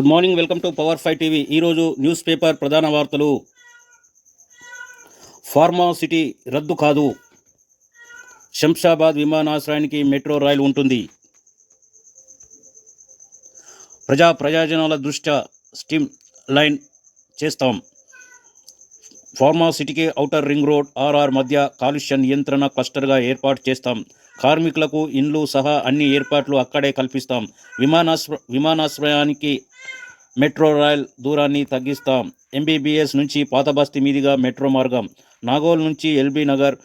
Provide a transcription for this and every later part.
Good morning welcome to power five TV. ఈరోజు news paper ప్రధాన వార్తలు. ఫార్మా సిటీ రద్దు కాదు. శంషాబాద్ విమానాశ్రయానికి మెట్రో రైలు ఉంటుంది. ప్రజా ప్రయోజనాల దృష్ట్యా స్టీమ్ లైన్ చేస్తాం. ఫార్మా సిటీకి ఔటర్ రింగ్ రోడ్ ఆర్ఆర్ మధ్య కాలుష్య నియంత్రణ క్లస్టర్గా ఏర్పాటు చేస్తాం. కార్మికులకు ఇండ్లు సహా అన్ని ఏర్పాట్లు అక్కడే కల్పిస్తాం. విమానాశ్ర విమానాశ్రయానికి మెట్రో రైల్ దూరాన్ని తగ్గిస్తాం. ఎంబీబీఎస్ నుంచి పాతబస్తి మీదుగా మెట్రో మార్గం నాగోల్ నుంచి ఎల్బీ నగర్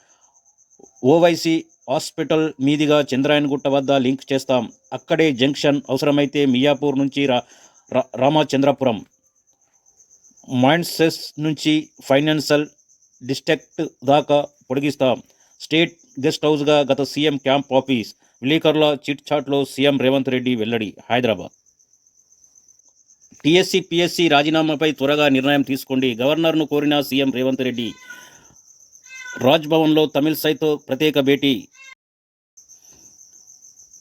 ఓవైసీ హాస్పిటల్ మీదుగా చంద్రాయనగుట్ట వద్ద లింక్ చేస్తాం. అక్కడే జంక్షన్ అవసరమైతే మియాపూర్ నుంచి రా రా- రామచంద్రపురం. మైండ్సెస్ నుంచి ఫైనాన్షియల్ డిస్ట్రిక్ట్ దాకా పొడిగిస్తాం. స్టేట్ గెస్ట్ హౌస్గా గత సీఎం క్యాంప్ ఆఫీస్ విలేకరుల చిట్ చాట్లో సీఎం రేవంత్ రెడ్డి వెల్లడి హైదరాబాద్. టీఎస్సీ పిఎస్సీ రాజీనామాపై త్వరగా నిర్ణయం తీసుకోండి. గవర్నర్ను కోరిన సీఎం రేవంత్ రెడ్డి రాజ్భవన్లో తమిళ్సైతో ప్రత్యేక భేటీ.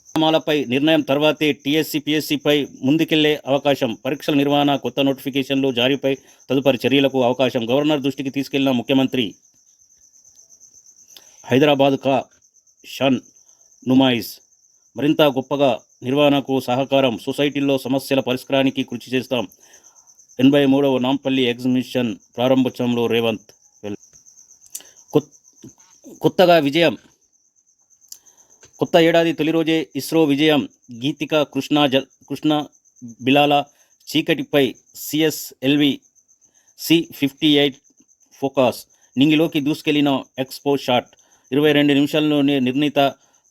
రాజీనామాలపై నిర్ణయం తర్వాతే టీఎస్సీ పిఎస్సీపై ముందుకెళ్ళే అవకాశం. పరీక్షల నిర్వహణ కొత్త నోటిఫికేషన్లు జారీపై తదుపరి చర్యలకు అవకాశం. గవర్నర్ దృష్టికి తీసుకెళ్ళిన ముఖ్యమంత్రి హైదరాబాద్ కా షన్ నుమాయిస్. మరింత గొప్పగా నిర్వహణకు సహకారం సొసైటీల్లో సమస్యల పరిష్కారానికి కృషి చేస్తాం. ఎనభై మూడవ నాంపల్లి ఎగ్జిబిషన్ ప్రారంభోత్సవంలో రేవంత్ వెల్- కొత్తగా విజయం. కొత్త ఏడాది తొలి రోజే ఇస్రో విజయం. గీతిక కృష్ణ జ కృష్ణ బిలాల చీకటిపై PSLV C fifty eight focus. నింగిలోకి దూసుకెళ్ళిన ఎక్స్పో షాట్. ఇరవై రెండు నిమిషాల్లోనే నిర్ణీత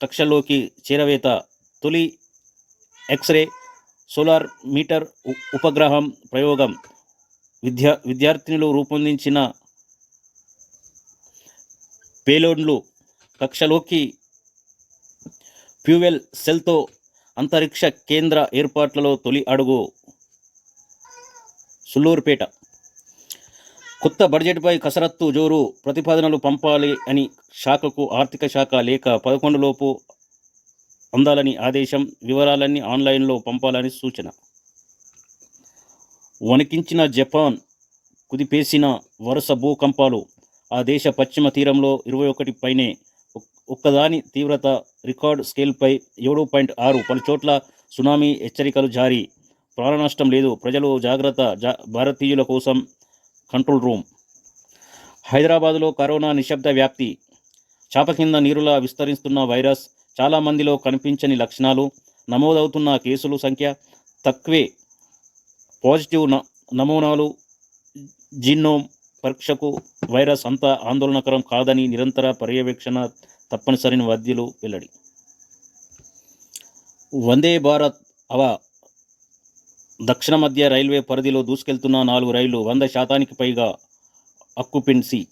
కక్షలోకి చేరవేత తొలి ఎక్స్రే సోలార్ మీటర్ ఉపగ్రహం ప్రయోగం. విద్యా విద్యార్థినులు రూపొందించిన పేలోడ్లు కక్షలోకి ఫ్యూవెల్ సెల్తో అంతరిక్ష కేంద్ర ఏర్పాట్లలో తొలి అడుగు. సుల్లూరుపేట. కొత్త బడ్జెట్పై కసరత్తు జోరు ప్రతిపాదనలు పంపాలి అని శాఖకు ఆర్థిక శాఖ లేక పదకొండు లోపు అందాలని ఆదేశం వివరాలన్నీ ఆన్లైన్లో పంపాలని సూచన. వణికించిన జపాన్ కుదిపేసిన వరుస భూకంపాలు ఆ దేశ పశ్చిమ తీరంలో ఇరవై ఒకటి పైనే ఒక్కదాని తీవ్రత రికార్డ్ స్కేల్పై ఏడు పాయింట్ ఆరు పలు చోట్ల సునామీ హెచ్చరికలు జారీ. ప్రాణనష్టం లేదు ప్రజలు జాగ్రత్త జా భారతీయుల కోసం కంట్రోల్ రూమ్. హైదరాబాదులో కరోనా నిశ్శబ్ద వ్యాప్తి. చాప కింద నీరులా విస్తరిస్తున్న వైరస్ చాలా మందిలో కనిపించని లక్షణాలు నమోదవుతున్న కేసులు సంఖ్య తక్కువే. పాజిటివ్ నమూనాలు జీనోమ్ పరీక్షకు వైరస్ అంత ఆందోళనకరం కాదని నిరంతర పర్యవేక్షణ తప్పనిసరిని వైద్యులు వెల్లడి. వందే భారత్ అవ దక్షిణ మధ్య రైల్వే పరిధిలో దూసుకెళ్తున్న నాలుగు రైళ్ళు వంద శాతానికి పైగా అక్కుపెన్సీ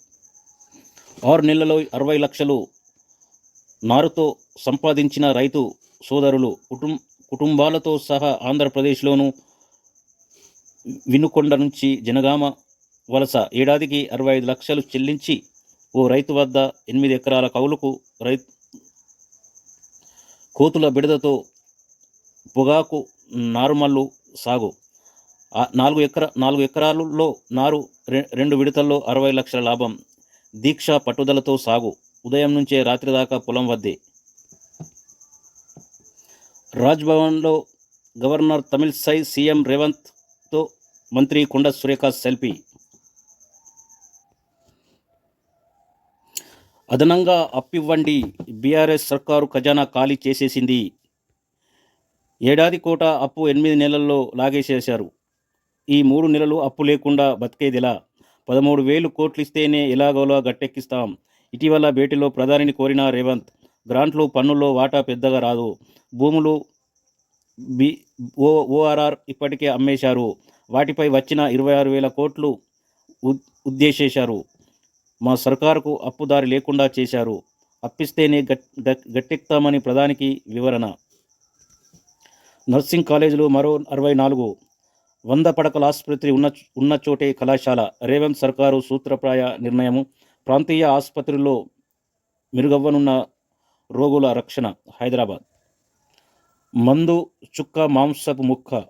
ఆరు నెలల్లో అరవై లక్షలు నారుతో సంపాదించిన రైతు సోదరులు కుటుం కుటుంబాలతో సహా ఆంధ్రప్రదేశ్లోను వినుకొండ నుంచి జనగామ వలస ఏడాదికి అరవై ఐదు లక్షలు చెల్లించి ఓ రైతు వద్ద ఎనిమిది ఎకరాల కౌలుకు రైతు కోతుల బిడదతో పొగాకు నారుమల్లు సాగు. నాలుగు ఎకర నాలుగు ఎకరాలలో నారు రె- రెండు విడతల్లో అరవై లక్షల లాభం. దీక్ష పట్టుదలతో సాగు. ఉదయం నుంచే రాత్రి దాకా పొలం వద్దే. రాజ్భవన్లో గవర్నర్ తమిళసై సీఎం రేవంత్తో మంత్రి కొండ సురేఖ సెల్ఫీ. అదనంగా అప్పివ్వండి బీఆర్ఎస్ సర్కారు ఖజానా ఖాళీ చేసేసింది. ఏడాది కోట అప్పు ఎనిమిది నెలల్లో లాగేసేశారు. ఈ మూడు నెలలు అప్పు లేకుండా బతికేదిలా? పదమూడు వేలు కోట్లు ఇస్తేనే ఎలాగోలా గట్టెక్కిస్తాం. ఇటీవల భేటీలో ప్రధానిని కోరిన రేవంత్ గ్రాంట్లు పన్నుల్లో వాటా పెద్దగా రాదు. భూములు బి ఓ ఓఆర్ఆర్ ఇప్పటికే అమ్మేశారు. వాటిపై వచ్చిన ఇరవై ఆరు వేల కోట్లు ఉద్ ఉద్దేశేశారు మా సర్కారుకు అప్పుదారి లేకుండా చేశారు. అప్పిస్తేనే గట్ గట్టెక్తామని ప్రధానికి వివరణ. నర్సింగ్ కాలేజీలో మరో అరవై నాలుగు. వంద పడకల ఆసుపత్రి ఉన్న ఉన్న చోటే కళాశాల. రేవంత్ సర్కారు సూత్రప్రాయ నిర్ణయము. ప్రాంతీయ ఆసుపత్రుల్లో మెరుగవ్వనున్న రోగుల రక్షణ హైదరాబాద్. మందు చుక్క మాంసపు ముక్క.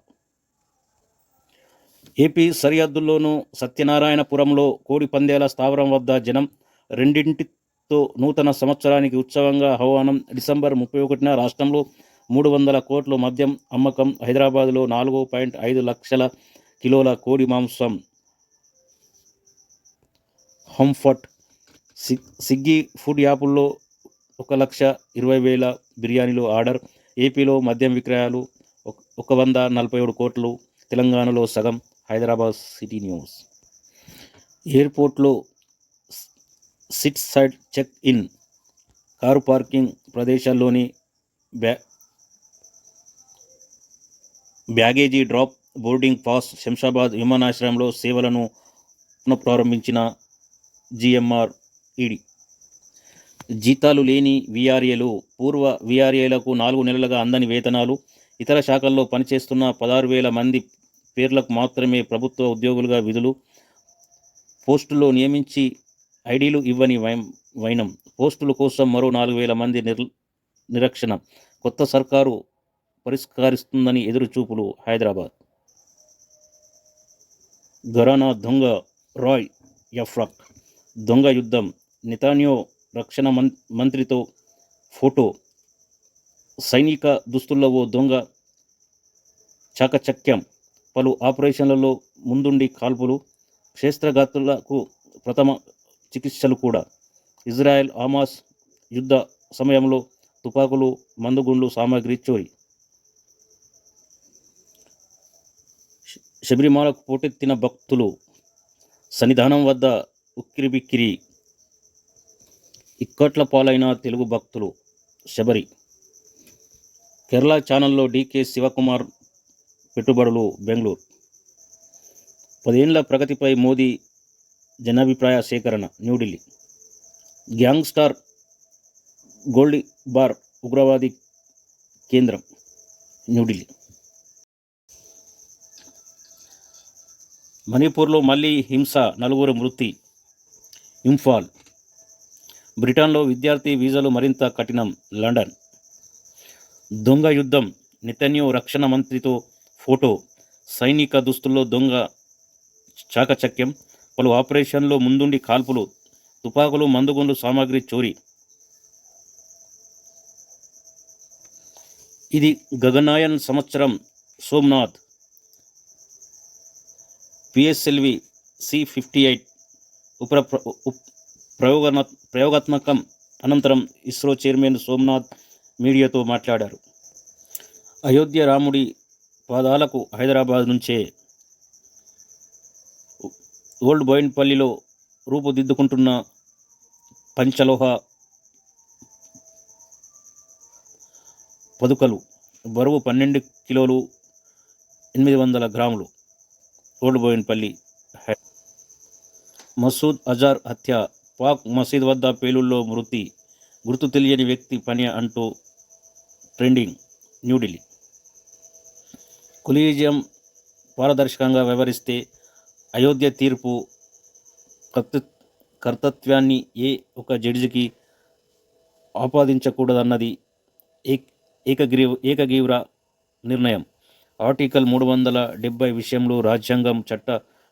ఏపీ సరిహద్దుల్లోనూ సత్యనారాయణపురంలో కోడి పందేల స్థావరం వద్ద జనం రెండింటితో నూతన సంవత్సరానికి ఉత్సవంగా ఆహ్వానం డిసెంబర్ ముప్పై ఒకటిన రాష్ట్రంలో మూడు వందల కోట్ల మద్యం అమ్మకం హైదరాబాద్లో నాలుగు పాయింట్ ఐదు లక్షల కిలోల కోడి మాంసం. హంఫర్ట్ సిగ్గి ఫుడ్ యాప్ల్లో ఒక లక్ష ఇరవై వేల బిర్యానీలు ఆర్డర్. ఏపీలో మద్యం విక్రయాలు ఒక- వంద నలభై ఏడు కోట్లు. తెలంగాణలో సగం. Hyderabad city news. ఎయిర్పోర్ట్లో city side check in. Car parking ప్రదేశాల్లోని బ్యా baggage drop boarding pass Shamshabad విమానాశ్రయంలో సేవలను పునఃప్రారంభించిన జిఎంఆర్ ఈడీ. జీతాలు లేని విఆర్ఏలు పూర్వ విఆర్ఏలకు నాలుగు నెలలుగా అందని వేతనాలు ఇతర శాఖల్లో పనిచేస్తున్న పదహారు వేల మంది పేర్లకు మాత్రమే ప్రభుత్వ ఉద్యోగులుగా విధులు పోస్టులో నియమించి ఐడీలు ఇవ్వని వై- వైనం. పోస్టుల కోసం మరో నాలుగు వేల మంది నిర్ నిరక్షణ. కొత్త సర్కారు పరిష్కరిస్తుందని ఎదురుచూపులు హైదరాబాద్. ఘరానా దొంగ రాయ్ ఎఫ్రక్. దొంగ యుద్ధం. నితాన్యో రక్షణ మం మంత్రితో ఫోటో. సైనిక దుస్తుల్లో ఓ దొంగ చాకచక్యం. పలు ఆపరేషన్లలో ముందుండి కాల్పులు. క్షేత్రఘాతులకు ప్రథమ చికిత్సలు కూడా. ఇజ్రాయెల్ ఆమాస్ యుద్ధ సమయంలో తుపాకులు మందుగుండ్లు సామాగ్రి చోరీ శబరిమాలకు శబరిమలకు పోటెత్తిన భక్తులు. సన్నిధానం వద్ద ఉక్కిరిబిక్కిరి ఇక్కట్ల పాలైన తెలుగు భక్తులు శబరి. కేరళ ఛానల్లో డీకే శివకుమార్ పెట్టుబడులు బెంగళూరు. పదేండ్ల ప్రగతిపై మోదీ జనాభిప్రాయ సేకరణ న్యూఢిల్లీ. గ్యాంగ్స్టార్ గోల్డ్ బార్ ఉగ్రవాది కేంద్రం న్యూఢిల్లీ. మణిపూర్లో మళ్ళీ హింస నలుగురు మృతి ఇంఫాల్. బ్రిటన్లో విద్యార్థి వీసాలు మరింత కఠినం. లండన్. దొంగ యుద్ధం. నితన్యో రక్షణ మంత్రితో ఫోటో. సైనిక దుస్తుల్లో దొంగ చాకచక్యం. పలు ఆపరేషన్లో ముందుండి కాల్పులు. తుపాకులు మందుగుండు సామాగ్రి చోరీ. ఇది గగనాయన్ సంవత్సరం. Somnath. PSLV C fifty eight. ఉప ప్రయోగన ప్రయోగాత్మకం అనంతరం ఇస్రో చైర్మన్ సోమనాథ్ మీడియాతో మాట్లాడారు. అయోధ్య రాముడి పాదాలకు హైదరాబాద్ నుంచే ఓల్డ్ బోయిన్పల్లిలో రూపుదిద్దుకుంటున్న పంచలోహ పదుకలు బరువు పన్నెండు కిలోలు ఎనిమిది వందల గ్రాములు. ఓల్డ్ బోయిన్పల్లి మసూద్ అజార్ హత్య పాక్ మసీద్ వద్ద పేలుల్లో మృతి గుర్తు తెలియని వ్యక్తి పని అంటూ ట్రెండింగ్ న్యూఢిల్లీ కొలీజియం పారదర్శకంగా వ్యవహరిస్తే అయోధ్య తీర్పు కర్త కర్తత్వాన్ని ఏ ఒక జడ్జికి ఆపాదించకూడదన్నది ఏక్ ఏకగ్రీవ ఏకగ్రీవ నిర్ణయం. ఆర్టికల్ మూడు వందల డెబ్బై విషయంలో రాజ్యాంగం చట్ట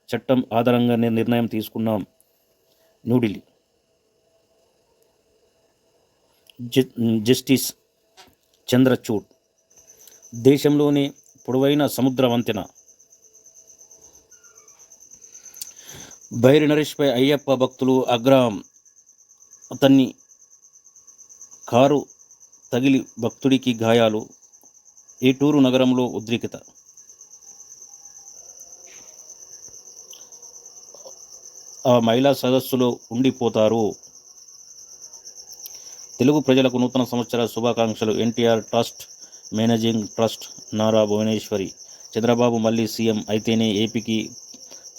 చట్టం ఆధారంగా నిర్ణయం తీసుకున్నాం న్యూఢిల్లీ జ- జస్టిస్ చంద్రచూడ్. దేశంలోనే పొడవైన సముద్ర వంతెన. భైరి నరేష్పై అయ్యప్ప భక్తులు అగ్రహం. అతన్ని కారు తగిలి భక్తుడికి గాయాలు. ఏటూరు నగరంలో ఉద్రిక్తత ఆ మహిళా సదస్సులో ఉండిపోతారు. తెలుగు ప్రజలకు నూతన సంవత్సర శుభాకాంక్షలు. NTR trust managing trust Nara Bhuvaneswari. Chandrababu మళ్ళీ సీఎం అయితేనే ఏపీకి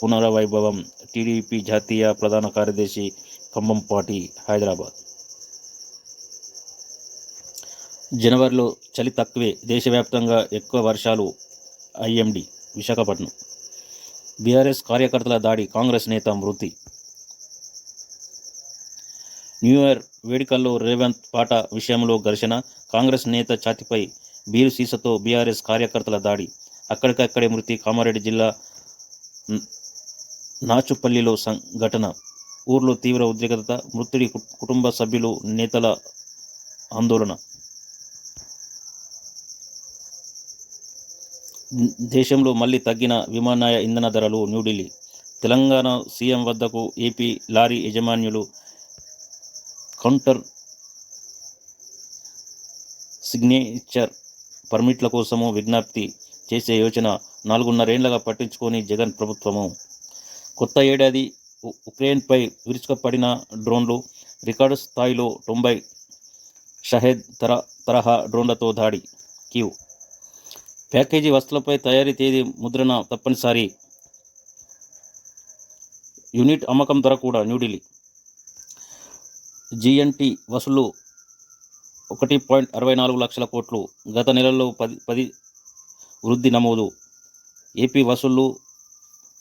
పునరవైభవం. టీడీపీ జాతీయ ప్రధాన కార్యదర్శి ఖమ్మంపాటి హైదరాబాద్. జనవరిలో చలి తక్కువే. దేశవ్యాప్తంగా ఎక్కువ వర్షాలు. ఐఎండి విశాఖపట్నం. బీఆర్ఎస్ కార్యకర్తల దాడి కాంగ్రెస్ నేత మృతి. న్యూ ఇయర్ వేడుకల్లో రేవంత్ పాట విషయంలో ఘర్షణ కాంగ్రెస్ నేత ఛాతిపై బీరు సీసతో బీఆర్ఎస్ కార్యకర్తల దాడి. అక్కడికక్కడే మృతి కామారెడ్డి జిల్లా నాచుపల్లిలో సంఘటన. ఊర్లో తీవ్ర ఉద్రిక్తత మృతుడి కు- కుటుంబ సభ్యులు నేతల ఆందోళన. దేశంలో మళ్ళీ తగ్గిన విమానాయ ఇంధన ధరలు న్యూఢిల్లీ. తెలంగాణ సీఎం వద్దకు ఏపీ లారీ యజమానులు కౌంటర్ సిగ్నేచర్ పర్మిట్ల కోసము విజ్ఞప్తి చేసే యోచన నాలుగున్నరేండ్లగా పట్టించుకొని జగన్ ప్రభుత్వము. కొత్త ఏడాది ఉ- ఉక్రెయిన్పై విరుచుకుపడిన డ్రోన్లు రికార్డు స్థాయిలో తొంభై షహేద్ తర తరహా డ్రోన్లతో దాడి. క్యూ. ప్యాకేజీ వస్తువులపై తయారీ తేదీ ముద్రణ తప్పనిసరి. యూనిట్ అమ్మకం ధర కూడా న్యూఢిల్లీ. జిఎన్టి వసూలు ఒకటి పాయింట్ అరవై నాలుగు లక్షల కోట్లు. గత నెలలో పది పది వృద్ధి నమోదు. ఏపీ వసూళ్ళు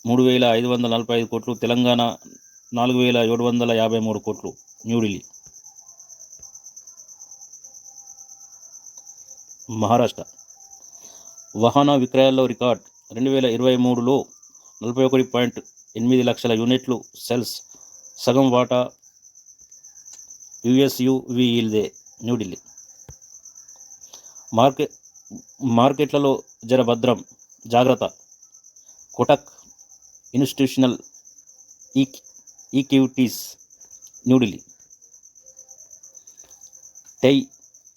మూడు వేల ఐదు వందల నలభై ఐదు కోట్లు. తెలంగాణ నాలుగు వేల ఏడు వందల యాభై మూడు కోట్లు. న్యూఢిల్లీ. మహారాష్ట్ర. వాహన విక్రయాల్లో రికార్డ్ రెండు వేల ఇరవై మూడులో నలభై ఒకటి పాయింట్ ఎనిమిది లక్షల యూనిట్లు సెల్స్. సగం వాటా యుఎస్యువిఇల్దే న్యూఢిల్లీ మార్కెట్ మార్కెట్లలో జర భద్రం జాగ్రత్త. కొటక్ ఇన్స్టిట్యూషనల్ ఈ ఈక్విటీస్ న్యూఢిల్లీ టై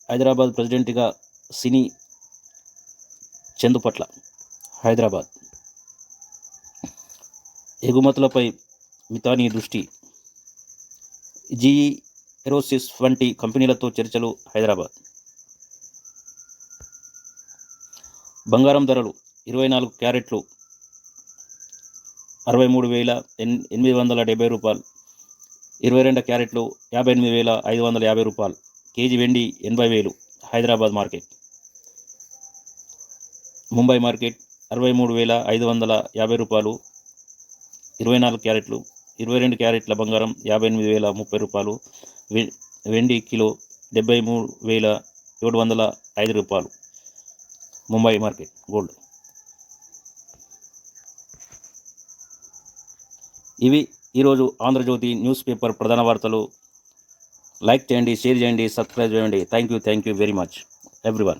హైదరాబాద్ ప్రెసిడెంట్గా సినీ చందుపట్ల హైదరాబాద్. ఎగుమతులపై మితానీ దృష్టి. జీఈ ఎరోసిస్ వంటి కంపెనీలతో చర్చలు హైదరాబాద్. బంగారం ధరలు ఇరవై నాలుగు క్యారెట్లు అరవై మూడు వేల ఎన్ ఎనిమిది వందల డెబ్బై రూపాయలు. ఇరవై రెండు క్యారెట్లు యాభై ఎనిమిది వేల ఐదు వందల యాభై రూపాయలు. కేజీ వెండి ఎనభై వేలు హైదరాబాద్ మార్కెట్. ముంబై మార్కెట్ అరవై మూడు వేల ఐదు వందల యాభై రూపాయలు. ఇరవై నాలుగు క్యారెట్లు ఇరవై రెండు క్యారెట్ల బంగారం యాభై ఎనిమిది వేల ముప్పై రూపాయలు. వెండి కిలో డెబ్బై మూడు వేల ఏడు వందల ఐదు రూపాయలు. Mumbai market gold. ఇవి ఈరోజు ఆంధ్రజ్యోతి న్యూస్ పేపర్ ప్రధాన వార్తలు. లైక్ చేయండి షేర్ చేయండి సబ్స్క్రైబ్ చేయండి. Thank you thank you very much. Everyone.